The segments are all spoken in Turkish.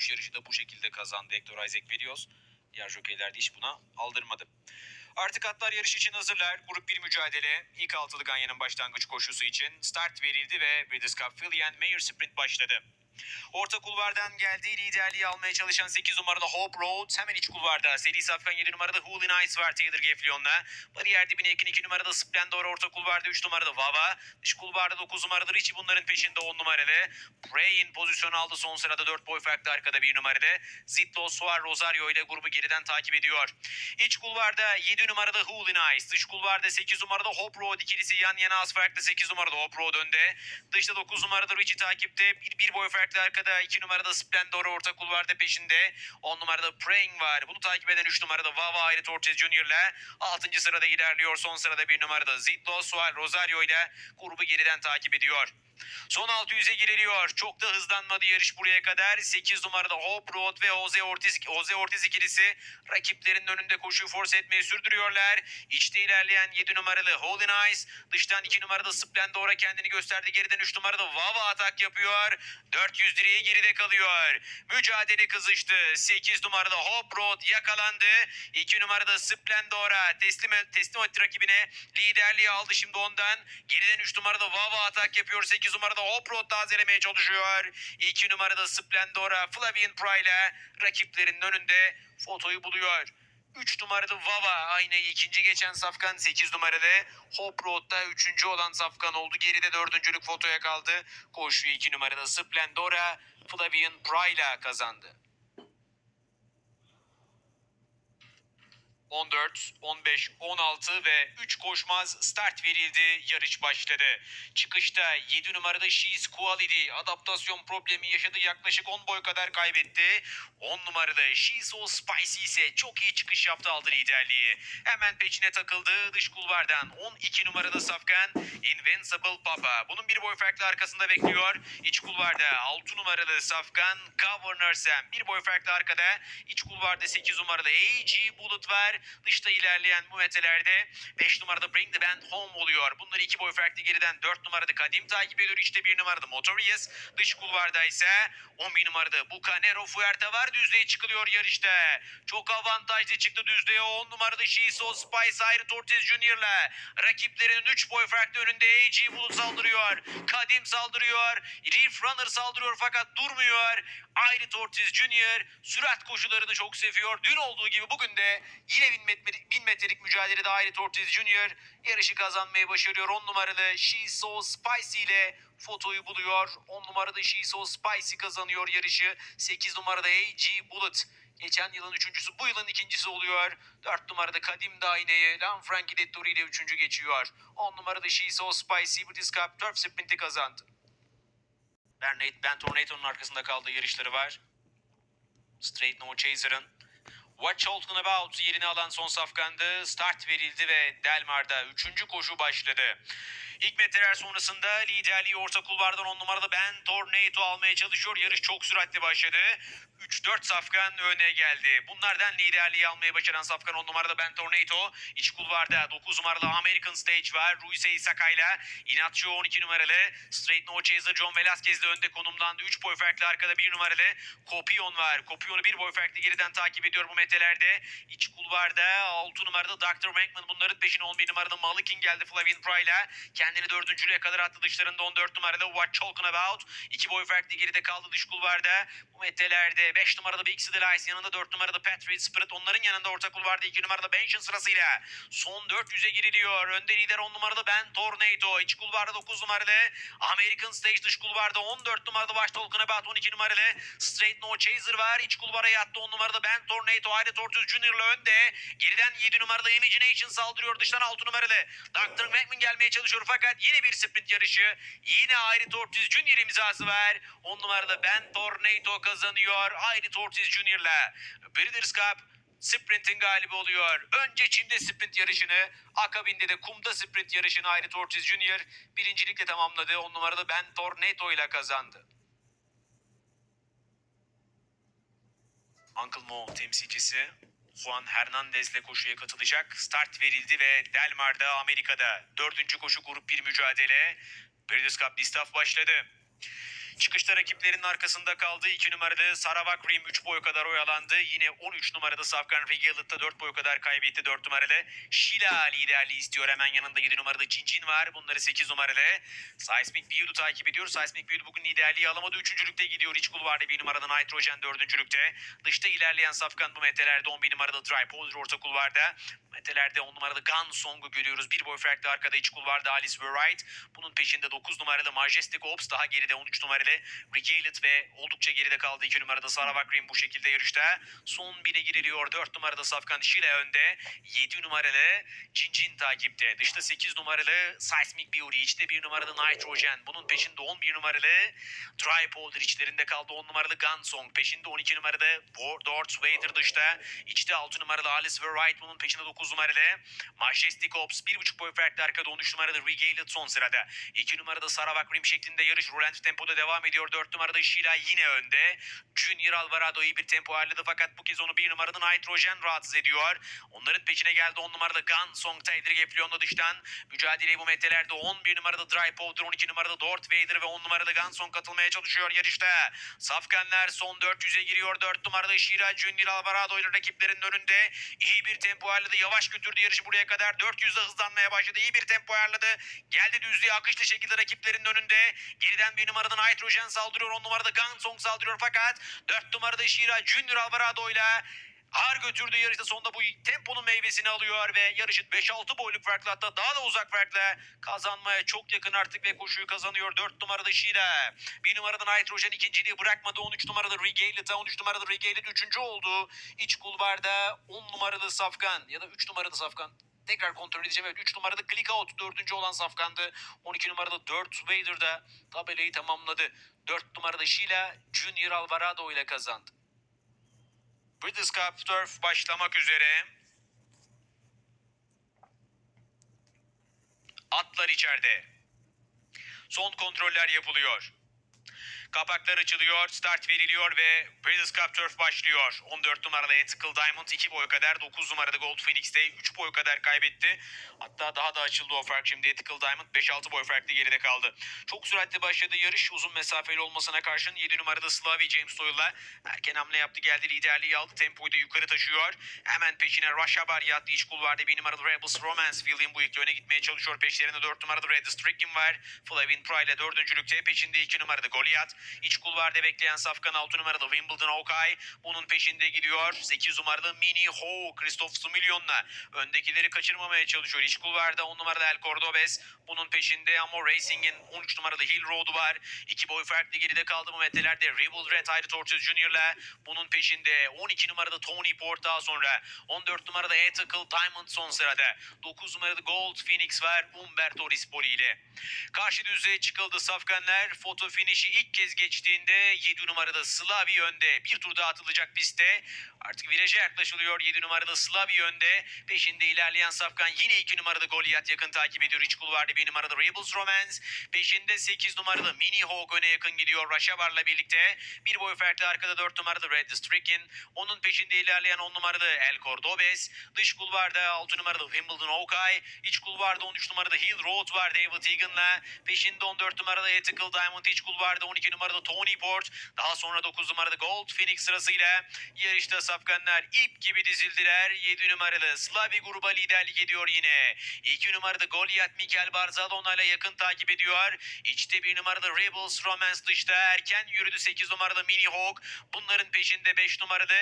3 yarışı da bu şekilde kazandı Hector Isaac Velios. Diğer jokeyler de hiç buna aldırmadı. Artık atlar yarış için hazırlar. Grup 1 mücadele. İlk altılı Ganyan'ın başlangıç koşusu için start verildi ve Breeders' Cup Philly and Mayer Sprint başladı. Orta kulvardan geldiği liderliği almaya çalışan 8 numaralı Hope Road. Hemen iç kulvarda seri safkan 7 numarada Hoolin Ice var Taylor Geflion'la. Bariyer dibine yakın 2 numarada Splendor. Orta kulvarda 3 numarada Vava. Dış kulvarda 9 numarada Richie bunların peşinde 10 numaralı. Pray'in pozisyon aldı son sırada 4 boy farklı arkada 1 numaralı. Zitlo Suar Rosario ile grubu geriden takip ediyor. İç kulvarda 7 numarada Hoolin Ice. Dış kulvarda 8 numarada Hope Road ikilisi yan yana az farklı 8 numarada Hope Road önde. Dışta 9 numarada Richie takipte. Bir, bir boy farklı arkada 2 numarada Splendor orta kulvarda peşinde. 10 numarada Praying var. Bunu takip eden 3 numarada Vava Ayrı Ortiz Junior ile 6. sırada ilerliyor. Son sırada 1 numarada Zitlo Sual Rosario ile grubu geriden takip ediyor. Son 600'e giriliyor. Çok da hızlanmadı yarış buraya kadar. 8 numarada Hope Road ve Jose Ortiz, Jose Ortiz ikilisi rakiplerinin önünde koşuyu force etmeyi sürdürüyorlar. İçte ilerleyen 7 numaralı Holding Eyes. Dıştan 2 numarada Splendor'a kendini gösterdi. Geriden 3 numarada Vava atak yapıyor. 400 direği geride kalıyor. Mücadele kızıştı. 8 numarada Hope Road yakalandı. 2 numarada Splendor'a teslim, teslim etti rakibine. Liderliği aldı şimdi ondan. Geriden 3 numarada Vava atak yapıyor. 8 numarada Hope Road tazelemeye çalışıyor. 2 numarada Splendor'a Flavian Pry'la rakiplerinin önünde fotoyu buluyor. 3 numaralı Vava aynı ikinci geçen Safkan 8 numaralı Hope Road'da 3. olan Safkan oldu. Geride dördüncülük fotoya kaldı. Koşuyu 2 numaralı Splendora Flavian Pry'la kazandı. 14, 15, 16 ve 3 koşmaz start verildi. Yarış başladı. Çıkışta 7 numarada She's Quality adaptasyon problemi yaşadı. Yaklaşık 10 boy kadar kaybetti. 10 numarada She's So Spicy ise çok iyi çıkış yaptı aldı liderliği. Hemen peçine takıldı. Dış kulvardan 12 numarada Safkan Invincible Papa. Bunun bir boy farklı arkasında bekliyor. İç kulvarda 6 numaralı Safkan Governor Sam. Bir boy farklı arkada. İç kulvarda 8 numaralı AG Bullet var. Dışta ilerleyen bu metelerde 5 numarada Bring the Band Home oluyor. Bunları 2 boy farklı geriden 4 numarada Kadim takip ediyor. İşte 1 numarada Motorius. Dış kulvarda ise 11 numarada Bucanero Fuerte var. Düzlüğe çıkılıyor yarışta. Çok avantajlı çıktı düzlüğe. 10 numarada Shiso Spice Ayrı Ortiz Junior'la. Rakiplerinin 3 boy farklı önünde AG Bulut saldırıyor. Kadim saldırıyor. Reef Runner saldırıyor fakat durmuyor. Ayrı Ortiz Junior sürat koşularını çok seviyor. Dün olduğu gibi bugün de yine 1000 metrelik, 1000 metrelik mücadelede Ayrı Ortiz Junior yarışı kazanmayı başarıyor. 10 numaralı She's So Spicy ile fotoyu buluyor. 10 numarada She's So Spicy kazanıyor yarışı. 8 numarada AG Bullet Geçen yılın üçüncüsü bu yılın ikincisi oluyor. 4 numarada Kadim Daine'ye Lan Frankie Dettori ile üçüncü geçiyor. 10 numarada She's So Spicy British Cup Turf Sprint'i kazandı. Bernate Ben Tornado'nun arkasında kaldığı yarışları var. Straight No Chaser'ın What Talking About yerini alan son safkandı. Start verildi ve Delmar'da 3. koşu başladı. İlk metreler sonrasında liderliği orta kulvardan 10 numarada Ben Tornado almaya çalışıyor. Yarış çok süratli başladı. 3-4 safkan öne geldi. Bunlardan liderliği almaya başaran safkan 10 numarada Ben Tornado. İç kulvarda 9 numaralı American Stage var. Ruisei Sakay'la. Inatçı 12 numaralı. Straight No Chaser John Velasquez de önde konumlandı. 3 boy farklı arkada 1 numaralı. Kopion var. Kopion'u 1 boy farklı geriden takip ediyor bu metelerde. İç kulvarda 6 numarada Dr. Bankman bunların peşine 11 numarada Malikin geldi Flavin Pry'la. Kendini dördüncülüğe kadar attı dışlarında 14 numarada What Talking About. 2 boy farklı geride kaldı dış kulvarda. Bu metelerde 5 numarada Big City Lies yanında 4 numarada Patriot Spirit onların yanında orta kulvarda 2 numarada Benson sırasıyla. Son 400'e giriliyor. Önde lider 10 numarada Ben Tornado. İç kulvarda 9 numaralı American Stage dış kulvarda 14 numarada What Talking About 12 numaralı Straight No Chaser var. İç kulvara yattı 10 numarada Ben Tornado. Ayrı Tortuz Junior'la önde. Geriden 7 numarada Imagination saldırıyor. Dıştan 6 numaralı Dr. McMahon gelmeye çalışıyor fakat yine bir sprint yarışı. Yine Ayrı Tortuz Junior imzası var. 10 numarada Ben Tornado kazanıyor. Ayrı Tortuz Junior'la. Breeders' Cup Sprint'in galibi oluyor. Önce Çim'de sprint yarışını, akabinde de kumda sprint yarışını Ayrı Tortiz Junior birincilikle tamamladı. 10 numarada Ben Tornado ile kazandı. Uncle Mo temsilcisi Juan Hernandez ile koşuya katılacak. Start verildi ve Delmar'da Amerika'da dördüncü koşu grup bir mücadele. Breeders' Cup Distaff başladı. Çıkışta rakiplerinin arkasında kaldı. 2 numaralı Saravak Rim 3 boy kadar oyalandı. Yine 13 numaralı Safkan Regaled'da 4 boy kadar kaybetti. 4 numaralı Sheila liderliği istiyor. Hemen yanında 7 numaralı Cincin var. Bunları 8 numaralı Seismic View'du takip ediyor. Seismic View bugün liderliği alamadı. Üçüncülükte gidiyor. İç kulvarda 1 numaralı Nitrogen dördüncülükte. Dışta ilerleyen Safkan bu metelerde 11 numaralı Tripod orta kulvarda. Metelerde 10 numaralı Gun Song'u görüyoruz. Bir boy farklı arkada iç kulvarda Alice Wright. Bunun peşinde 9 numaralı Majestic Ops. Daha geride 13 numaralı Regalet ve oldukça geride kaldı 2 numarada Saravak Rim bu şekilde yarışta. Son bine giriliyor. 4 numarada Safkan Şile önde. 7 numaralı Cincin takipte. Dışta 8 numaralı Seismic Beauty. içte 1 numaralı Nitrogen. Bunun peşinde 11 numaralı Tripolder içlerinde kaldı 10 numaralı Gunsong. Peşinde 12 numaralı Dort Vader dışta. İçte 6 numaralı Alice Wright. Bunun peşinde 9 numaralı Majestic Ops. 1.5 boy farklı arkada 13 numaralı Regated son sırada. 2 numarada Saravak Rim şeklinde yarış rolanti tempoda devam ediyor. 4 numarada Sheila yine önde. Junior Alvarado iyi bir tempo ayarladı fakat bu kez onu 1 numarada Nitrogen rahatsız ediyor. Onların peşine geldi 10 numarada Gunsong Taylor Geflion'la dıştan. Mücadeleyi bu metrelerde 11 numarada Dry Powder, 12 numarada Dort Vader ve 10 numarada Gunsong katılmaya çalışıyor yarışta. Safkanlar son 400'e giriyor. 4 numarada Shira Junior Alvarado ile rakiplerinin önünde. İyi bir tempo ayarladı. Yavaş götürdü yarışı buraya kadar. 400'de hızlanmaya başladı. İyi bir tempo ayarladı. Geldi düzlüğe akışlı şekilde rakiplerinin önünde. Geriden bir numarada Nitrogen saldırıyor. 10 numarada Gunsong saldırıyor fakat 4 numarada Shira Junior Alvarado ile Ağır götürdüğü yarışta sonunda bu temponun meyvesini alıyor ve yarışı 5-6 boyluk farklı hatta daha da uzak farkla kazanmaya çok yakın artık ve koşuyu kazanıyor. 4 numarada Sheila. 1 numarada Nitrogen ikinciliği bırakmadı. 13 numarada Regaled'a 13 numarada Regaled üçüncü oldu. İç kulvarda 10 numaralı Safkan ya da 3 numaralı Safkan tekrar kontrol edeceğim. Evet 3 numarada Out dördüncü olan Safkan'dı. 12 numarada Dirt Vader da tabelayı tamamladı. 4 numarada Sheila Junior Alvarado ile kazandı. British Cup Turf başlamak üzere. Atlar içeride. Son kontroller yapılıyor. Kapaklar açılıyor, start veriliyor ve British Cup Turf başlıyor. 14 numaralı Ethical Diamond 2 boy kadar, 9 numarada Gold Phoenix'te 3 boy kadar kaybetti. Hatta daha da açıldı o fark şimdi Ethical Diamond 5-6 boy farklı geride kaldı. Çok süratli başladı yarış uzun mesafeli olmasına karşın 7 numarada Slavi James Doyle'la erken hamle yaptı geldi liderliği aldı tempoyu da yukarı taşıyor. Hemen peşine Rashabar yattı iç kulvarda 1 numaralı Rebels Romance William bu ilk öne gitmeye çalışıyor. Peşlerinde 4 numarada Red Stricken var. Flavin Pry ile 4. peşinde 2 numarada Goliath. İç kulvarda bekleyen Safkan 6 numaralı Wimbledon Hawkeye. Bunun peşinde gidiyor. 8 numaralı Mini Ho Christoph Sumillon'la. Öndekileri kaçırmamaya çalışıyor. İç kulvarda 10 numaralı El Cordobes. Bunun peşinde Amor Racing'in 13 numaralı Hill Road var. 2 boy farklı geride kaldı bu metrelerde. Rebel Red Hayri Torches Junior'la. Bunun peşinde 12 numarada Tony Port daha sonra. 14 numarada Ethical Diamond son sırada. 9 numarada Gold Phoenix var. Umberto Rispoli ile. Karşı düzlüğe çıkıldı Safkanlar. Foto finişi ilk kez geçtiğinde 7 numarada Slavi önde. Bir tur daha atılacak pistte. Artık viraja yaklaşılıyor. 7 numarada Slavi önde. Peşinde ilerleyen Safkan yine 2 numarada Goliath yakın takip ediyor. İç kulvarda 1 numarada Rebels Romance. Peşinde 8 numarada Mini Hawk öne yakın gidiyor. Rashavar'la birlikte. Bir boy farklı arkada 4 numarada Red Stricken. Onun peşinde ilerleyen 10 numarada El Cordobes. Dış kulvarda 6 numarada Wimbledon Hawkeye. İç kulvarda 13 numarada Hill Road var David Egan'la. Peşinde 14 numarada Ethical Diamond. İç kulvarda 12 numarada Tony Port. Daha sonra 9 numarada Gold Phoenix sırasıyla yarışta Safkanlar ip gibi dizildiler. 7 numaralı Slavi gruba liderlik ediyor yine. 2 numarada Goliath Mikel Barzalona ile yakın takip ediyor. İçte 1 numarada Rebels Romance dışta erken yürüdü 8 numarada Mini Hawk. Bunların peşinde 5 numarada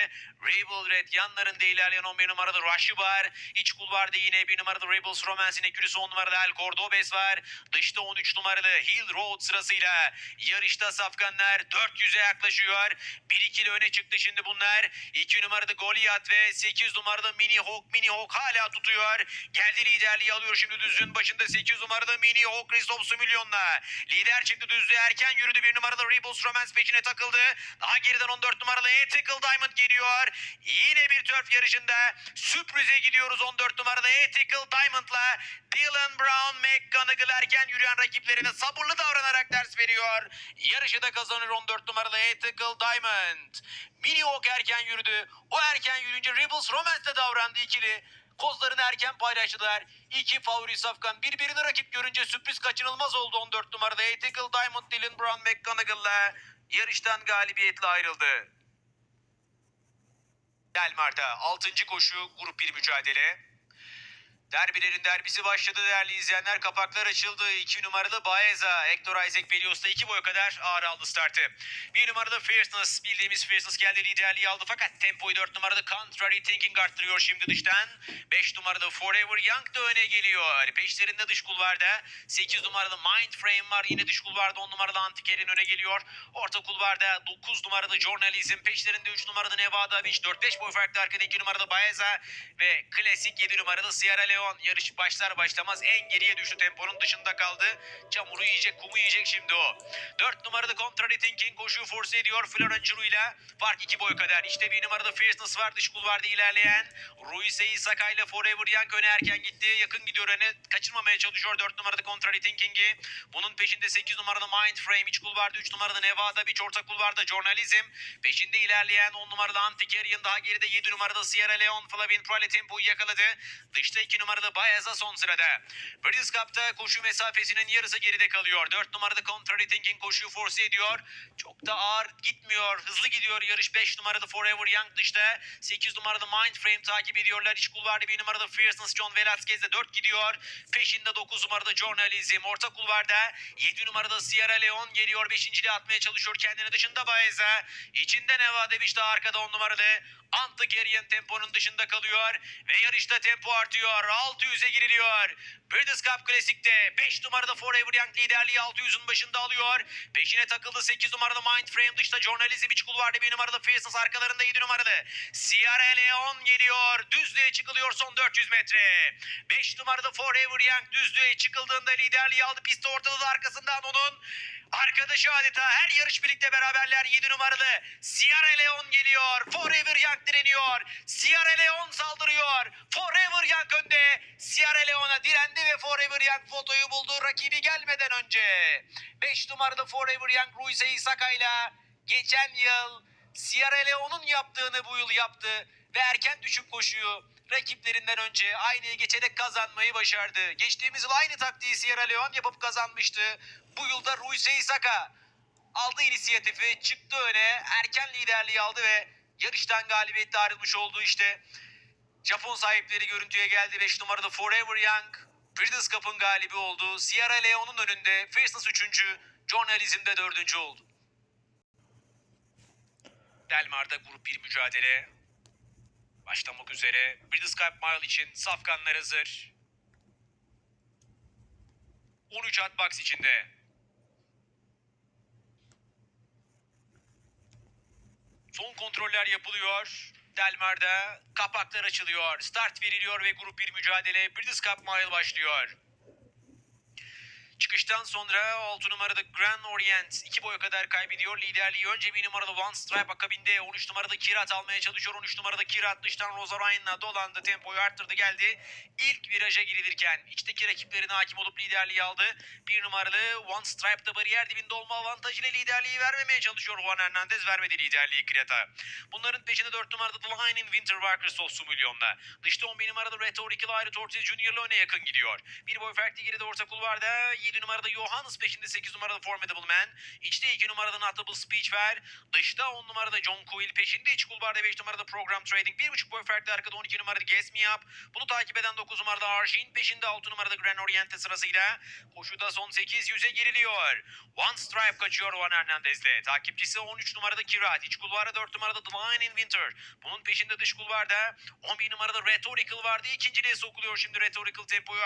Rebel Red yanlarında ilerleyen 11 numarada Rush'ı var. İç kulvarda yine 1 numarada Rebels Romance'in ekürüsü 10 numarada El Cordobes var. Dışta 13 numaralı Hill Road sırasıyla yarışta Safkanlar 400'e yaklaşıyor. 1-2'li öne çıktı şimdi bunlar. 2 numarada Goliath ve 8 numarada Mini Hawk. Mini Hawk hala tutuyor. Geldi liderliği alıyor şimdi düzlüğün başında 8 numarada Mini Hawk Christoph Sumillon'la. Lider çıktı düzlüğe erken yürüdü 1 numarada Rebels Romance peşine takıldı. Daha geriden 14 numaralı Ethical Diamond geliyor. Yine bir turf yarışında sürprize gidiyoruz 14 numaralı Ethical Diamond'la. Dylan Brown, McGonagall erken yürüyen rakiplerine sabırlı davranarak ders veriyor. Yarışı da kazanır 14 numaralı Ethical Diamond. Mini Hawk erken yürüdü. O erken yürüyünce Rebels Romance'da davrandı ikili. Kozlarını erken paylaştılar. İki favori safkan birbirini rakip görünce sürpriz kaçınılmaz oldu 14 numarada. Ethical Diamond Dylan Brown McGonagall'la yarıştan galibiyetle ayrıldı. Delmar'da 6. koşu grup bir mücadele. Derbilerin derbisi başladı değerli izleyenler. Kapaklar açıldı. 2 numaralı Baeza, Hector Isaac Velios'ta 2 boy kadar ağır aldı startı. 1 numaralı Fierceness, bildiğimiz Fierceness geldi liderliği aldı. Fakat tempoyu 4 numaralı Contrary Thinking arttırıyor şimdi dıştan. 5 numaralı Forever Young da öne geliyor. Peşlerinde dış kulvarda 8 numaralı Mind Frame var. Yine dış kulvarda 10 numaralı Antiker'in öne geliyor. Orta kulvarda 9 numaralı Journalism. Peşlerinde 3 numaralı Nevada Beach. 4-5 boy farklı arkada 2 numaralı Baeza ve klasik 7 numaralı Sierra Leone. Yarış başlar başlamaz en geriye düştü. Temponun dışında kaldı. Çamuru yiyecek, kumu yiyecek şimdi o. 4 numaralı Contrary Thinking koşuyu force ediyor. Florencuru ile fark 2 boy kadar. İşte 1 numaralı Fierceness var dış kulvarda ilerleyen. Ruise'yi Saka ile Forever Young öne erken gitti. Yakın gidiyor öne. Kaçırmamaya çalışıyor 4 numaralı Contrary Thinking'i. Bunun peşinde 8 numaralı Mind Frame iç kulvarda 3 numaralı Nevada Beach orta kulvarda Journalism. Peşinde ilerleyen 10 numaralı Antikyrian daha geride 7 numaralı Sierra Leone Flavin Prale tempoyu yakaladı. Dışta 2 numaralı Baeza son sırada. British Cup'ta koşu mesafesinin yarısı geride kalıyor. 4 numaralı Contrary Thinking koşuyu force ediyor. Çok da ağır gitmiyor. Hızlı gidiyor yarış 5 numaralı Forever Young dışta. 8 numaralı Mind Frame takip ediyorlar. İç kulvarda 1 numaralı Fierceness John Velasquez de 4 gidiyor. Peşinde 9 numaralı Journalism. Orta kulvarda 7 numaralı Sierra Leone geliyor. 5. atmaya çalışıyor kendini dışında Baeza. İçinde Nevada Beach daha arkada 10 numaralı. Antigerian temponun dışında kalıyor. Ve yarışta tempo artıyor. 600'e giriliyor. British Cup Klasik'te 5 numaralı Forever Young liderliği 600'ün başında alıyor. Peşine takıldı 8 numaralı Mind Frame dışta Journalism iç kulvarda 1 numaralı Fierceness arkalarında 7 numaralı. Sierra Leone geliyor. Düzlüğe çıkılıyor son 400 metre. 5 numaralı Forever Young düzlüğe çıkıldığında liderliği aldı. Pisti ortada da arkasından onun. Arkadaşı adeta her yarış birlikte beraberler 7 numaralı Sierra Leone geliyor. Forever Young direniyor. Sierra Leone saldırıyor. Forever Young önde. Sierra Leone'a direndi ve Forever Young fotoyu buldu rakibi gelmeden önce. 5 numaralı Forever Young Ruiz Isaka ile geçen yıl Sierra Leone'un yaptığını bu yıl yaptı ve erken düşük koşuyu rakiplerinden önce aynaya geçerek kazanmayı başardı. Geçtiğimiz yıl aynı taktiği Sierra Leone yapıp kazanmıştı. Bu yılda Ruiz Isaka aldı inisiyatifi, çıktı öne, erken liderliği aldı ve yarıştan galibiyetle ayrılmış oldu işte. Japon sahipleri görüntüye geldi. 5 numaralı Forever Young. Breeders' Cup'ın galibi oldu. Sierra Leone'un önünde. Fierceness 3. Journalism'de 4. oldu. Delmar'da grup 1 mücadele. Başlamak üzere. Breeders' Cup Mile için safkanlar hazır. 13 at box içinde. Son kontroller yapılıyor. Delmar'da kapaklar açılıyor. Start veriliyor ve grup 1 mücadele British Cup Mile başlıyor. Çıkıştan sonra 6 numaralı Grand Orient 2 boy kadar kaybediyor. Liderliği önce 1 numaralı One Stripe akabinde 13 numaralı Kirat almaya çalışıyor. 13 numaralı Kirat dıştan Rosa Ryan'la dolandı. Tempoyu arttırdı geldi. İlk viraja girilirken içteki rakiplerine hakim olup liderliği aldı. 1 numaralı One Stripe da bariyer dibinde olma avantajıyla liderliği vermemeye çalışıyor. Juan Hernandez vermedi liderliği Kirat'a. Bunların peşinde 4 numaralı The Line in Winter Walker Sosu milyonda. Dışta 11 numaralı Rhetorical Ayrı Ortiz Junior'la öne yakın gidiyor. Bir boy farklı geride orta kulvarda 7 numaralı Johannes peşinde 8 numaralı Formidable Man. İçte 2 numaralı Notable Speech var. Dışta 10 numaralı John Coyle peşinde iç kulvarda 5 numaralı Program Trading. 1.5 boy farklı arkada 12 numaralı Guess Me Up. Bunu takip eden 9 numaralı Arjin peşinde 6 numaralı Grand Oriente sırasıyla. Koşuda son 8 yüze giriliyor. One Stripe kaçıyor Juan Hernandez'le. Takipçisi 13 numaralı Kirat. İç kulvarda 4 numaralı The Line in Winter. Bunun peşinde dış kulvarda 11 numaralı Rhetorical vardı. İkinciliğe sokuluyor şimdi Rhetorical tempoyu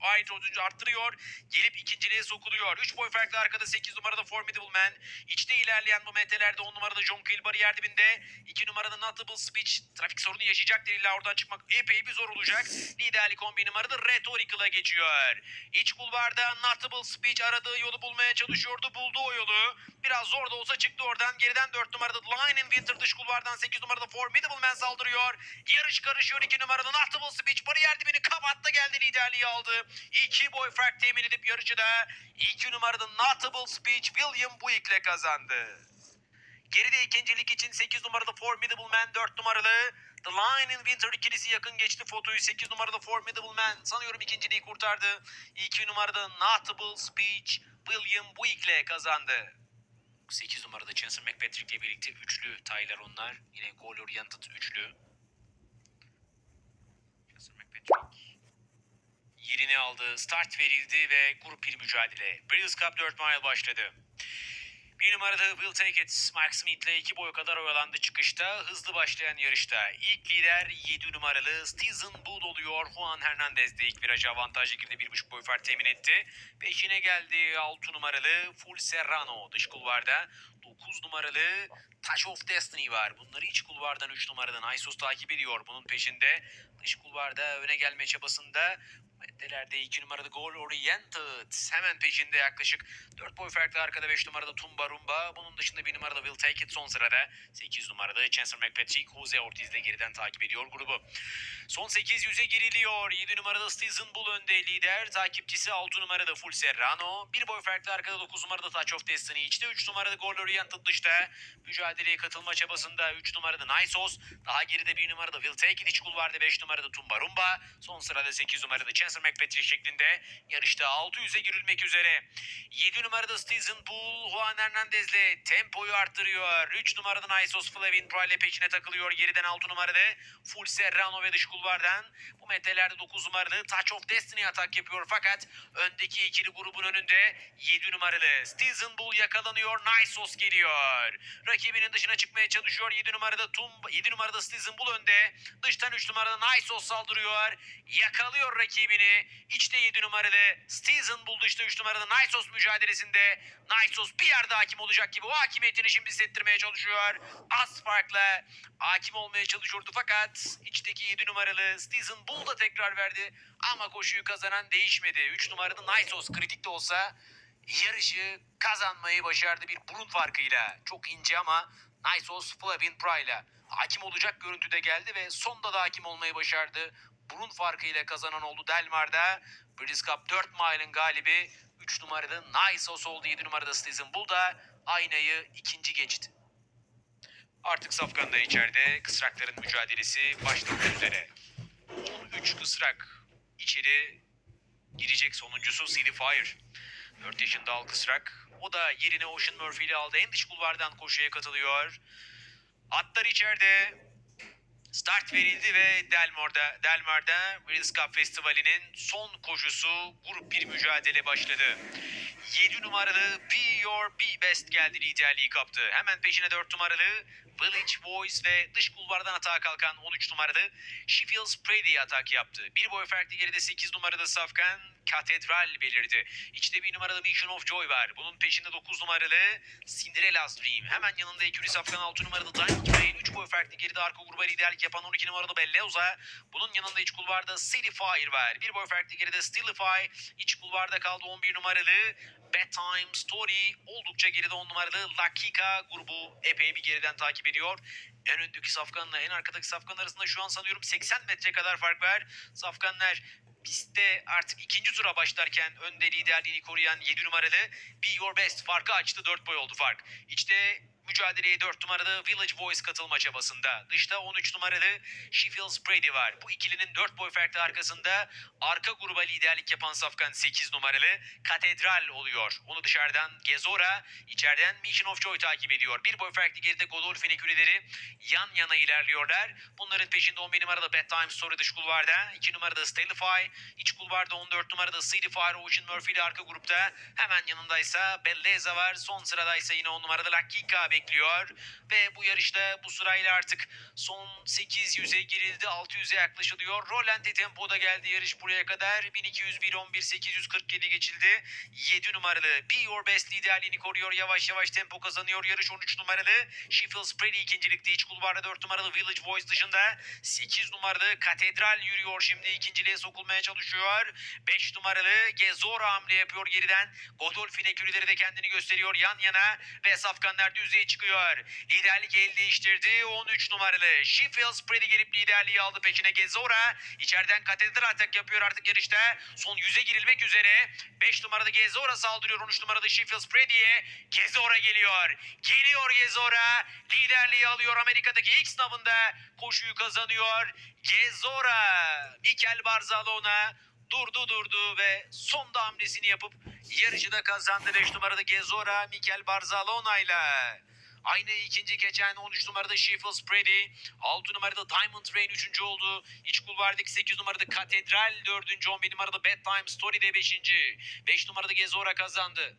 ait olduğunca arttırıyor. Gelip ikinciliğe sokuluyor. 3 boy farklı arkada 8 numaralı Formidable Man. İçte ilerleyen bu metelerde 10 numaralı John Kill bariyer dibinde. 2 numaralı Notable Speech. Trafik sorunu yaşayacaktır illa oradan çıkmak epey bir zor olacak. Liderlik 11 numaralı Rhetorical'a geçiyor. İç kulvarda Notable Speech aradığı yolu bulmaya çalışıyordu. Buldu o yolu. Biraz zor da olsa çıktı oradan. Geriden 4 numaralı Line in Winter dış kulvardan 8 numaralı Formidable Man saldırıyor. Yarış karışıyor 2 numaralı Notable Speech bariyer dibini kapattı geldi liderliği aldı. 2 boy fark temin edip yarışı da 2 numaralı Notable Speech William Buick'le kazandı. Geride ikincilik için 8 numaralı Formidable Man, 4 numaralı The Line in Winter ikilisi yakın geçti fotoyu. 8 numarada Formidable Man sanıyorum ikinciliği kurtardı. 2 numarada Notable Speech William Buick'le kazandı. 8 numarada Chancellor McPatrick ile birlikte üçlü Tyler onlar. Yine goal oriented üçlü. Chancellor McPatrick yerini aldı. Start verildi ve grup bir mücadele. Breeders' Cup 4 mile başladı. Bir numarada Will Take It, Mark Smith'le iki boy kadar oyalandı çıkışta. Hızlı başlayan yarışta. İlk lider 7 numaralı Steven Wood oluyor. Juan Hernandez de ilk virajı avantajlı girdi. 1.5 boy fark temin etti. Peşine geldi 6 numaralı Full Serrano dış kulvarda. 9 numaralı Touch of Destiny var. Bunları iç kulvardan 3 numaradan Isos takip ediyor. Bunun peşinde dış kulvarda öne gelme çabasında Meddelerde 2 numarada Goal Oriented. Hemen peşinde yaklaşık 4 boy farklı arkada 5 numarada Tumba Rumba. Bunun dışında 1 numarada Will Take It son sırada. 8 numarada Chancellor McPatrick, Jose Ortiz de geriden takip ediyor grubu. Son 800'e giriliyor. 7 numarada Steven Bull önde lider. Takipçisi 6 numarada Full Serrano. 1 boy farklı arkada 9 numarada Touch of Destiny içte. 3 numarada Goal Oriented dışta. Mücadeleye katılma çabasında 3 numarada Nysos. Daha geride 1 numarada Will Take It iç kulvarda 5 numarada Tumba Rumba. Son sırada 8 numarada Chancellor McPatrick şeklinde yarışta 600'e girilmek üzere. 7 numarada Steven Pool Juan Hernandez'le tempoyu arttırıyor. 3 numaradan Isos Flavin Pryle peşine takılıyor. Geriden 6 numarada Full Serrano ve dış kulvardan. Bu metrelerde 9 numaralı Touch of Destiny atak yapıyor fakat öndeki ikili grubun önünde 7 numaralı Steven Bull yakalanıyor. Nysos geliyor. Rakibinin dışına çıkmaya çalışıyor. 7 numarada Tum 7 numarada Steven Bull önde. Dıştan 3 numarada Nysos saldırıyor. Yakalıyor rakibini. İçte 7 numaralı Steven Bull dışta 3 numarada Nysos mücadelesinde. Nysos bir yerde hakim olacak gibi o hakimiyetini şimdi hissettirmeye çalışıyor. Az farkla hakim olmaya çalışıyordu fakat içteki 7 numaralı Steven Bull da tekrar verdi. Ama koşuyu kazanan değişmedi. 3 numaralı Nysos kritik de olsa yarışı kazanmayı başardı bir burun farkıyla. Çok ince ama Nysos Flavin Pry'la hakim olacak görüntüde geldi ve sonda da hakim olmayı başardı. Burun farkıyla kazanan oldu Delmar'da. British Cup 4 mile'ın galibi 3 numarada Nysos oldu. 7 numarada Steven Bull da aynayı ikinci geçti. Artık Safkan da içeride. Kısrakların mücadelesi başlamak üzere. 13 kısrak içeri girecek sonuncusu CD Fire. 4 yaşında Al. O da yerine Ocean Murphy ile aldı. En dış kulvardan koşuya katılıyor. Atlar içeride. Start verildi ve Delmar'da, Delmar'da Breeders' Cup Festivali'nin son koşusu grup bir mücadele başladı. 7 numaralı Be Your Be Best geldi liderliği kaptı. Hemen peşine 4 numaralı Village Voice ve dış kulvardan atağa kalkan 13 numaralı Sheffield Brady atak yaptı. Bir boy farklı geride 8 numarada Safkan Katedral belirdi. İçte bir numarada Mission of Joy var. Bunun peşinde 9 numaralı Cinderella's Dream. Hemen yanında Eküri Safkan 6 numaralı Dynamic Rain. 3 boy farklı geride arka gruba liderlik yapan 12 numaralı Belleuza. Bunun yanında iç kulvarda City Fire var. Bir boy farklı geride Stillify. İç kulvarda kaldı 11 numaralı Bedtime Story. Oldukça geride 10 numaralı Lakika grubu epey bir geriden takip ediyor. En öndeki Safkan'la en arkadaki Safkan arasında şu an sanıyorum 80 metre kadar fark var. Safkanlar pistte artık ikinci tura başlarken önde liderliğini koruyan 7 numaralı Be Your Best farkı açtı. 4 boy oldu fark. İşte mücadeleye 4 numaralı Village Voice katılma çabasında. Dışta 13 numaralı Sheffield Brady var. Bu ikilinin 4 boy farklı arkasında arka gruba liderlik yapan Safkan 8 numaralı Katedral oluyor. Onu dışarıdan Gezora, içeriden Mission of Joy takip ediyor. Bir boy farklı geride Godolphin ekürileri yan yana ilerliyorlar. Bunların peşinde 11 numarada Bedtime Story dış kulvarda. 2 numarada Stalify, iç kulvarda 14 numarada City Fire Ocean Murphy ile arka grupta. Hemen yanındaysa Belleza var. Son sıradaysa yine 10 numarada Lakika bekliyor. Ve bu yarışta bu sırayla artık son 800'e girildi. 600'e yaklaşılıyor. Rolanti tempoda geldi yarış buraya kadar. 1201 11 847 geçildi. 7 numaralı Be Your Best liderliğini koruyor. Yavaş yavaş tempo kazanıyor. Yarış 13 numaralı Sheffield Spray'li ikincilikte. iç kulvarda 4 numaralı Village Voice dışında. 8 numaralı Katedral yürüyor şimdi. ikinciliğe sokulmaya çalışıyor. 5 numaralı Gezora hamle yapıyor geriden. Godolphin ekürüleri de kendini gösteriyor yan yana. Ve Safkanlar düzeye çıkıyor. Liderlik el değiştirdi. 13 numaralı Sheffield Spread'i gelip liderliği aldı peşine Gezora. İçeriden katedral atak yapıyor artık yarışta. Son 100'e girilmek üzere. 5 numarada Gezora saldırıyor 13 numarada Sheffield Spread'iye. Gezora geliyor. Geliyor Gezora. Liderliği alıyor Amerika'daki ilk sınavında. Koşuyu kazanıyor. Gezora. Mikel Barzalona durdu durdu ve sonda hamlesini yapıp yarışı da kazandı 5 numarada Gezora Mikel Barzalona ile. Aynı ikinci geçen 13 numarada Sheffield Spready, 6 numarada Diamond Rain 3. oldu. İç kulvardaki 8 numarada Katedral 4. 11 numarada Bedtime Story de 5. 5 numarada Gezora kazandı.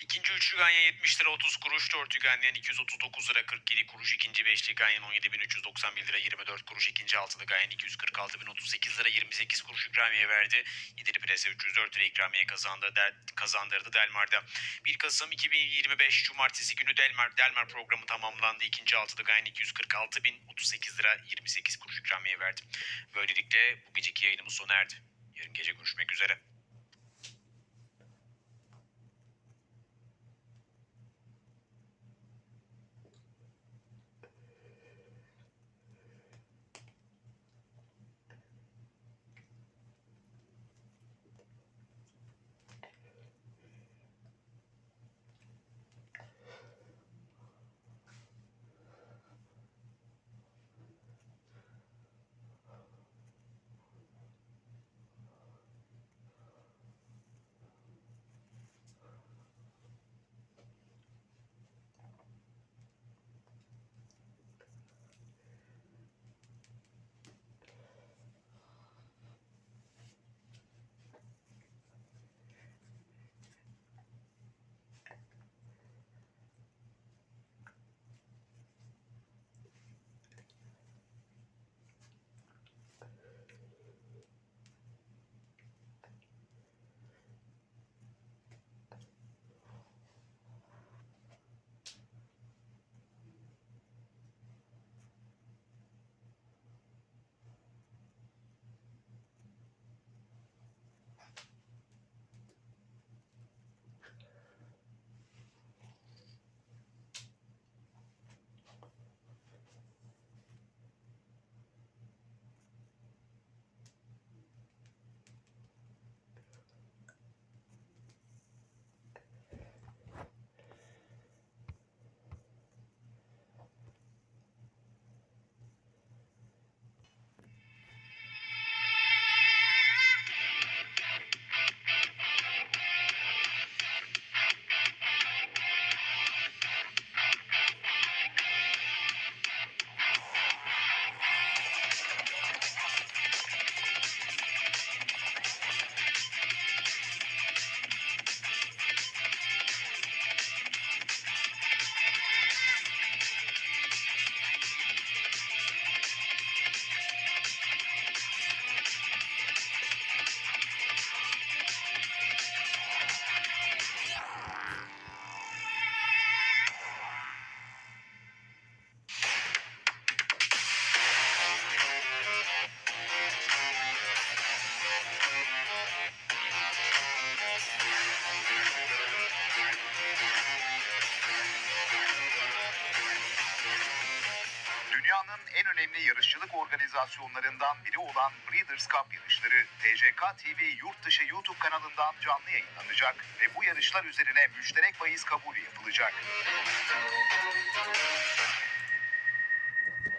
İkinci üçlü ganyan 70 lira 30 kuruş. Dörtlü ganyan 239 lira 47 kuruş. İkinci beşli ganyan 17.391 lira 24 kuruş. İkinci altılı ganyan 246.038 lira 28 kuruş ikramiye verdi. Yedili prese 304 lira ikramiye kazandı, Del, kazandırdı Delmar'da. 1 Kasım 2025 Cumartesi günü Delmar, Delmar programı tamamlandı. İkinci altılı ganyan 246.038 lira 28 kuruş ikramiye verdi. Böylelikle bu geceki yayınımız sona erdi. Yarın gece görüşmek üzere. Yarışçılık organizasyonlarından biri olan Breeders' Cup yarışları TCK TV yurt dışı YouTube kanalından canlı yayınlanacak ve bu yarışlar üzerine müşterek bahis kabulü yapılacak.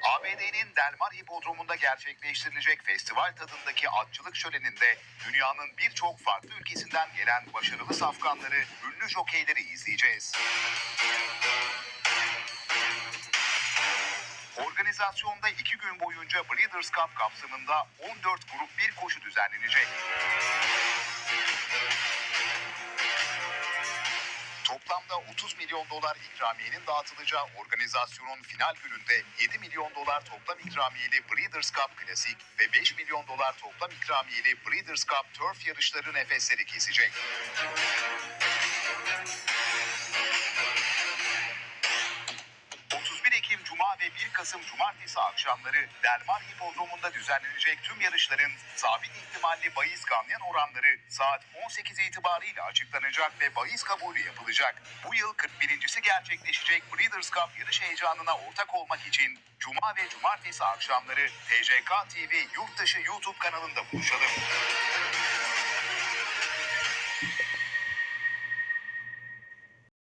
ABD'nin Delmar Hipodromu'nda gerçekleştirilecek festival tadındaki atçılık şöleninde dünyanın birçok farklı ülkesinden gelen başarılı safkanları, ünlü jokeyleri izleyeceğiz. Organizasyonda iki gün boyunca Breeders' Cup kapsamında 14 grup bir koşu düzenlenecek. Toplamda 30 milyon dolar ikramiyenin dağıtılacağı organizasyonun final gününde 7 milyon dolar toplam ikramiyeli Breeders' Cup Klasik ve 5 milyon dolar toplam ikramiyeli Breeders' Cup Turf yarışları nefesleri kesecek. Kasım Cumartesi akşamları Delmar Hipodromu'nda düzenlenecek tüm yarışların sabit ihtimalli bahis ganyan oranları saat 18 itibariyle açıklanacak ve bahis kabulü yapılacak. Bu yıl 41.si gerçekleşecek Breeders' Cup yarış heyecanına ortak olmak için Cuma ve Cumartesi akşamları TCK TV Yurtdışı YouTube kanalında buluşalım.